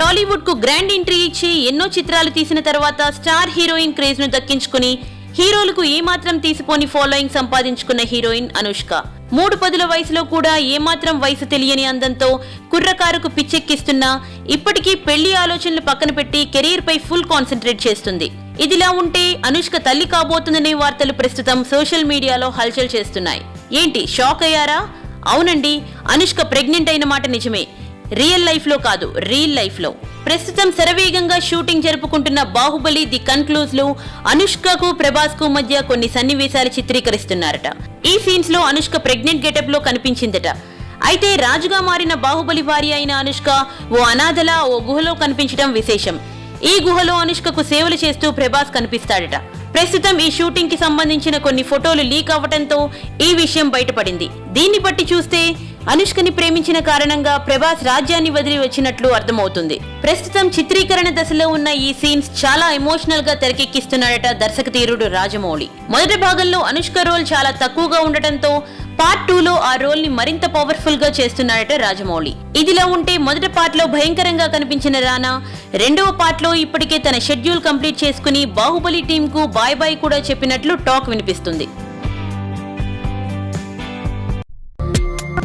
టాలీవుడ్కు grand entry ఇచ్చి ఎన్నో చిత్రాలు తీసిన తర్వాత స్టార్ హీరోయిన్ క్రేజ్ను దక్కించుకుని హీరోలకు ఏమాత్రం తీసిపోని ఫాలోయింగ్ సంపాదించుకున్న హీరోయిన్ అనుష్క. మూడు పదుల వయసులో కూడా ఏమాత్రం వయసు తెలియని అందంతో కుర్రకారుకు పిచ్చెక్కిస్తున్నా ఇప్పటికీ పెళ్ళి ఆలోచనలు పక్కన పెట్టి కెరీర్ పై ఫుల్ కాన్సన్ట్రేట్ చేస్తుంది. ఇదిలా ఉంటే అనుష్క తల్లి కాబోతుందనే వార్తలు ప్రస్తుతం సోషల్ మీడియాలో హల్చల్ చేస్తున్నాయి. ఏంటి షాక్ అయ్యారా? అవునండి అనుష్క ప్రెగ్నెంట్ అయిన మాట నిజమే. రియల్ లైఫ్లో కాదు రియల్ లైఫ్లో. ప్రస్తుతం శరవేగంగా షూటింగ్ జరుపుకుంటున్న బాహుబలి ది కన్క్లూజ్లో అనుష్కకు ప్రభాస్కు మధ్య కొన్ని సన్నివేశాలు చిత్రీకరిస్తున్నారట. ఈ సీన్స్లో అనుష్క ప్రెగ్నెంట్ గెటప్లో కనిపించిందట. అయితే రాజుగా మారిన బాహుబలి భార్య అయిన అనుష్క ఓ అనాథలా ఓ గుహలో కనిపించడం విశేషం. ఈ గుహలో అనుష్కకు సేవలు చేస్తూ ప్రభాస్ కనిపిస్తాడట. ప్రస్తుతం ఈ షూటింగ్కి సంబంధించిన కొన్ని ఫోటోలు లీక్ అవ్వటంతో ఈ విషయం బయటపడింది. దీన్ని బట్టి చూస్తే అనుష్కని ప్రేమించిన కారణంగా ప్రభాస్ రాజ్యాన్ని వదిలి వచ్చినట్లు అర్థమవుతుంది. ప్రస్తుతం చిత్రీకరణ దశలో ఉన్న ఈ సీన్స్ చాలా ఎమోషనల్గా తెరకెక్కిస్తున్నాడట దర్శక తీరుడు రాజమౌళి. మొదటి భాగంలో అనుష్క రోల్ చాలా తక్కువగా ఉండటంతో పార్ట్ టూలో ఆ రోల్ని మరింత పవర్ఫుల్గా చేస్తున్నాడట రాజమౌళి. ఇదిలా ఉంటే మొదటి పార్ట్లో భయంకరంగా కనిపించిన రానా రెండవ పార్ట్లో ఇప్పటికే తన షెడ్యూల్ కంప్లీట్ చేసుకుని బాహుబలి టీం కు బాయ్ బాయ్ కూడా చెప్పినట్లు టాక్ వినిపిస్తుంది.